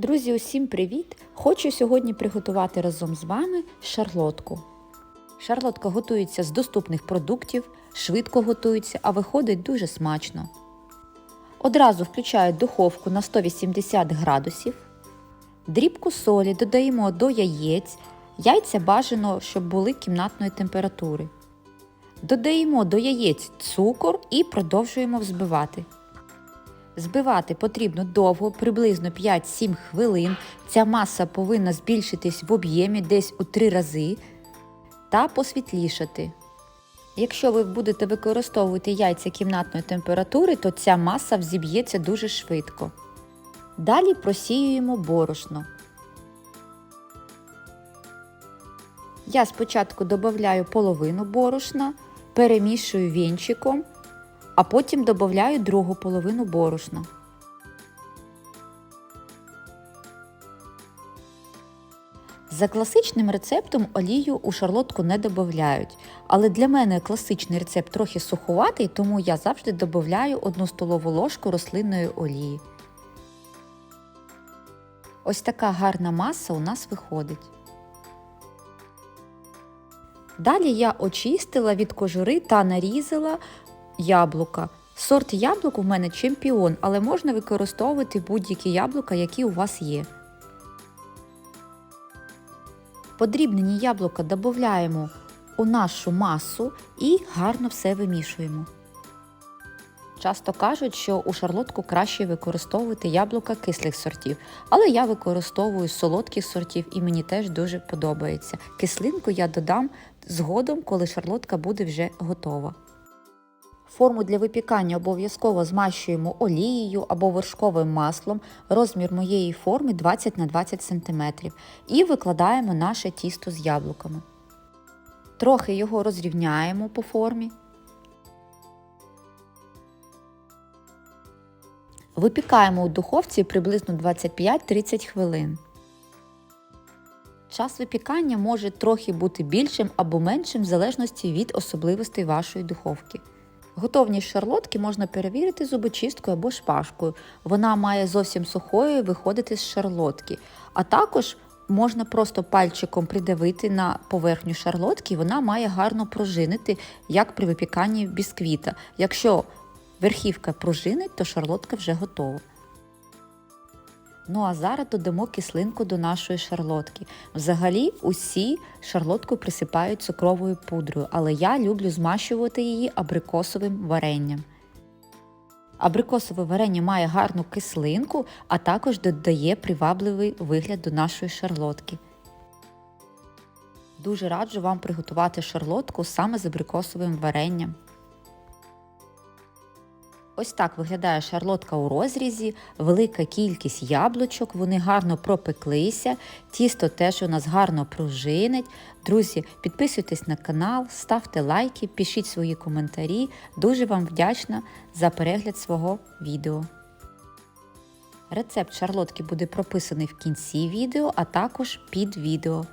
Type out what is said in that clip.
Друзі, усім привіт! Хочу сьогодні приготувати разом з вами шарлотку. Шарлотка готується з доступних продуктів, швидко готується, а виходить дуже смачно. Одразу включаю духовку на 180 градусів. Дрібку солі додаємо до яєць. Яйця бажано, щоб були кімнатної температури. Додаємо до яєць цукор і продовжуємо взбивати. Збивати потрібно довго, приблизно 5-7 хвилин. Ця маса повинна збільшитись в об'ємі десь у 3 рази та посвітлішати. Якщо ви будете використовувати яйця кімнатної температури, то ця маса взіб'ється дуже швидко. Далі просіюємо борошно. Я спочатку додаю половину борошна, перемішую вінчиком, а потім додаю другу половину борошна. За класичним рецептом олію у шарлотку не додають, але для мене класичний рецепт трохи суховатий, тому я завжди додаю 1 столову ложку рослинної олії. Ось така гарна маса у нас виходить. Далі я очистила від кожури та нарізала яблука. Сорт яблук у мене чемпіон, але можна використовувати будь-які яблука, які у вас є. Подрібнені яблука додаємо у нашу масу і гарно все вимішуємо. Часто кажуть, що у шарлотку краще використовувати яблука кислих сортів, але я використовую солодких сортів і мені теж дуже подобається. Кислинку я додам згодом, коли шарлотка буде вже готова. Форму для випікання обов'язково змащуємо олією або вершковим маслом, розмір моєї форми 20 на 20 см і викладаємо наше тісто з яблуками. Трохи його розрівняємо по формі. Випікаємо у духовці приблизно 25-30 хвилин. Час випікання може трохи бути більшим або меншим в залежності від особливостей вашої духовки. Готовність шарлотки можна перевірити зубочисткою або шпажкою. Вона має зовсім сухою виходити з шарлотки. А також можна просто пальчиком придавити на поверхню шарлотки, і вона має гарно пружинити, як при випіканні бісквіта. Якщо верхівка пружинить, то шарлотка вже готова. Ну а зараз додамо кислинку до нашої шарлотки. Взагалі усі шарлотку присипають цукровою пудрою, але я люблю змащувати її абрикосовим варенням. Абрикосове варення має гарну кислинку, а також додає привабливий вигляд до нашої шарлотки. Дуже раджу вам приготувати шарлотку саме з абрикосовим варенням. Ось так виглядає шарлотка у розрізі, велика кількість яблучок, вони гарно пропеклися, тісто теж у нас гарно пружинить. Друзі, підписуйтесь на канал, ставте лайки, пишіть свої коментарі. Дуже вам вдячна за перегляд свого відео. Рецепт шарлотки буде прописаний в кінці відео, а також під відео.